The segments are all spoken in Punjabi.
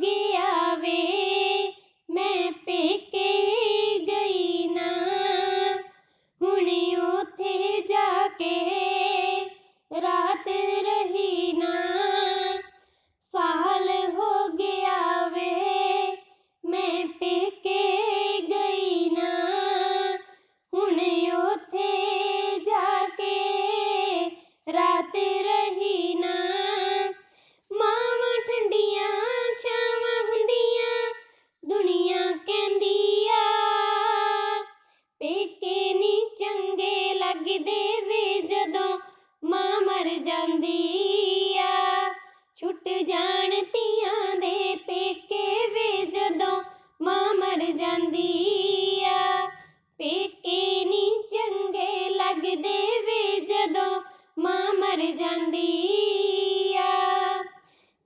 ਗਿਆ ਪੇਕੇ ਨੀ ਚੰਗੇ ਲੱਗਦੇ ਵੇ ਜਦੋਂ ਮਾਂ ਮਰ ਜਾਂਦੀ ਆ। ਛੁੱਟ ਜਾਣ ਧੀਆਂ ਦੇ ਪੇਕੇ ਵੇ ਜਦੋਂ ਮਾਂ ਮਰ ਜਾਂਦੀ ਆ। ਪੇਕੇ ਨੀ ਚੰਗੇ ਲੱਗਦੇ ਵੇ ਜਦੋਂ ਮਾਂ ਮਰ ਜਾਂਦੀ ਆ।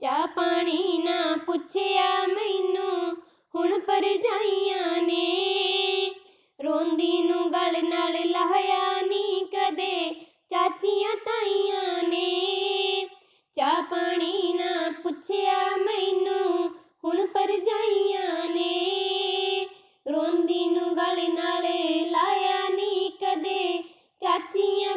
ਚਾਹ ਪਾਣੀ ਨਾ ਪੁੱਛਿਆ ਮੈਨੂੰ, ਹੁਣ ਪਰਜਾਈਆਂ ਨੇ ਨਾਲੇ ਗਲ ਲਾਇਆ ਨੀ ਕਦੇ। ਚਾਚੀਆਂ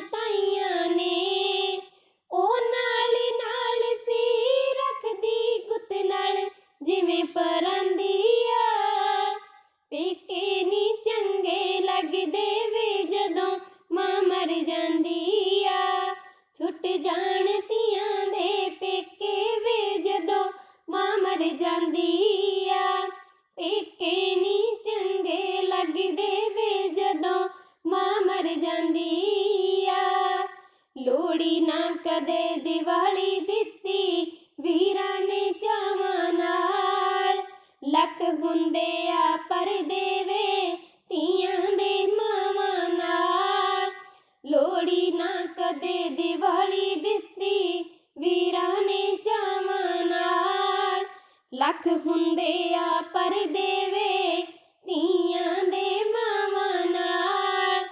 ਪਰ ਦੇਵੇ ਧੀਆਂ ਦੇ ਮਾਵਾਂ ਨਾਲ।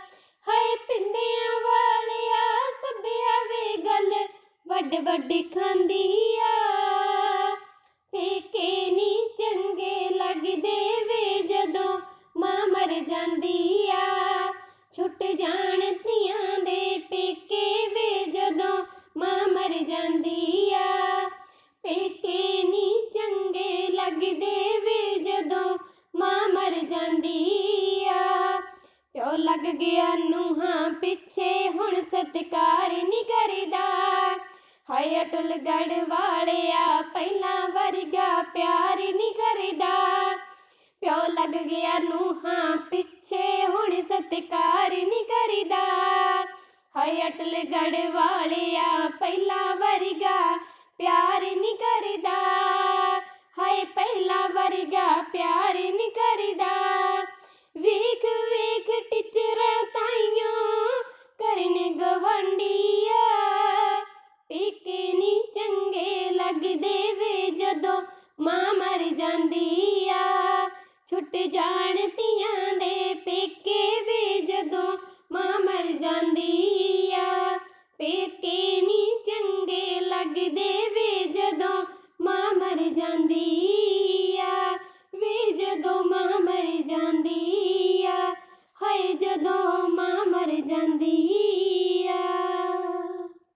ਹਾਏ ਪਿੰਡਿਆਂ ਵਾਲਿਆ ਸੱਬਿਆ ਵੇ ਗੱਲ ਵੱਡ ਵੱਡ ਖਾਂਦੀ ਆ ਪੇਕੇ ਨੀ ਚੰਗੇ ਲੱਗਦੇ ਵੇ ਜਦੋਂ ਮਾਂ ਮਰ ਜਾਂਦੀ ਆ ਛੁੱਟ ਜਾਣ ਧੀਆਂ ਦੇ ਪੇਕੇ ਵੇ ਜਦੋਂ ਮਾਂ ਮਰ ਜਾਂਦੀ ਆ ਪੇਕੇ ਪਿਓ ਲੱਗ ਗਿਆ ਨੂੰਹਾਂ ਪਿੱਛੇ, ਹੁਣ ਸਤਕਾਰ ਨਹੀਂ ਕਰਦਾ। ਹਾਏ ਅਟਲ ਗੜ ਵਾਲਿਆ, ਪਹਿਲਾਂ ਵਰਗਾ ਪਿਆਰ ਨਹੀਂ ਕਰਦਾ। ਪਿਓ ਲੱਗ ਗਿਆ ਨੂੰਹਾਂ ਪਿੱਛੇ, ਹੁਣ ਸਤਕਾਰ ਨਹੀਂ ਕਰੀਦਾ। ਹਾਏ ਅਟਲ ਗੜ ਵਾਲਿਆ ਪੇਕੇ ਨੀ ਚੰਗੇ ਲੱਗਦੇ ਵੇ ਜਦੋਂ ਮਾਂ ਮਰ ਜਾਂਦੀ ਆ। ਛੁੱਟ ਜਾਣ ਤੀ